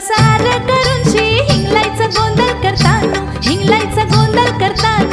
सार करून हिंगलायचा गोंधळ करताना हिंगलायचा गोंधळ करताना.